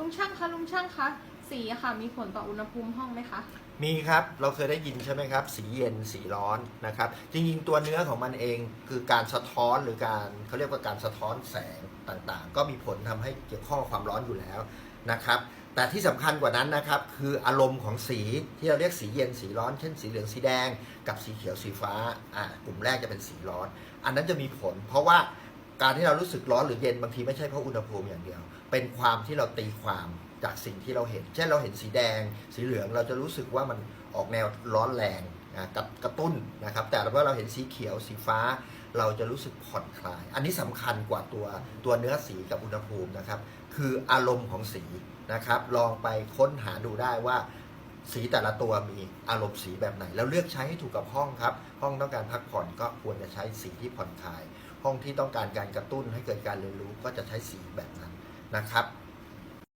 ลุงช่างคะลุงช่างคะสีอะค่ะมีผลต่ออุณหภูมิห้องไหมคะ มีครับเราเคยได้ยินใช่ไหมครับ สีเย็นสีร้อนนะครับ จริงๆ ตัวเนื้อของมันเองคือการสะท้อนหรือการเขาเรียกว่าการสะท้อนแสงต่างๆ ก็มีผลทำให้เกี่ยวข้องกับความร้อนอยู่แล้วนะครับ แต่ที่สำคัญกว่านั้นนะครับ คืออารมณ์ของสีที่เราเรียกสีเย็นสีร้อนเช่นสีเหลืองสีแดง กับสีเขียวสีฟ้าอ่ากลุ่มแรกจะเป็นสีร้อน อันนั้นจะมีผล เพราะว่า การที่เรารู้สึกร้อนหรือเย็นบางทีไม่ใช่เพราะอุณหภูมิอย่างเดียว เป็นความที่เราตีความจากสิ่งที่เราเห็น เช่นเราเห็นสีแดง สีเหลืองเราจะรู้สึกว่ามันออกแนวร้อนแรงนะกระกระตุ้นนะครับ แต่เมื่อเราเห็นสีเขียวสีฟ้า เราจะรู้สึกผ่อนคลาย อันนี้สำคัญกว่าตัวตัวเนื้อสีกับอุณหภูมินะครับ คืออารมณ์ของสีนะครับ ลองไปค้นหาดูได้ว่าสีแต่ละตัวมีอารมณ์สีแบบไหน แล้วเลือกใช้ให้ถูกกับห้องครับ ห้องต้องการพักผ่อนก็ควรจะใช้สีที่ผ่อนคลาย ห้องที่ต้องการการกระตุ้นให้เกิดการเรียนรู้ก็จะใช้สีแบบนั้นนะครับ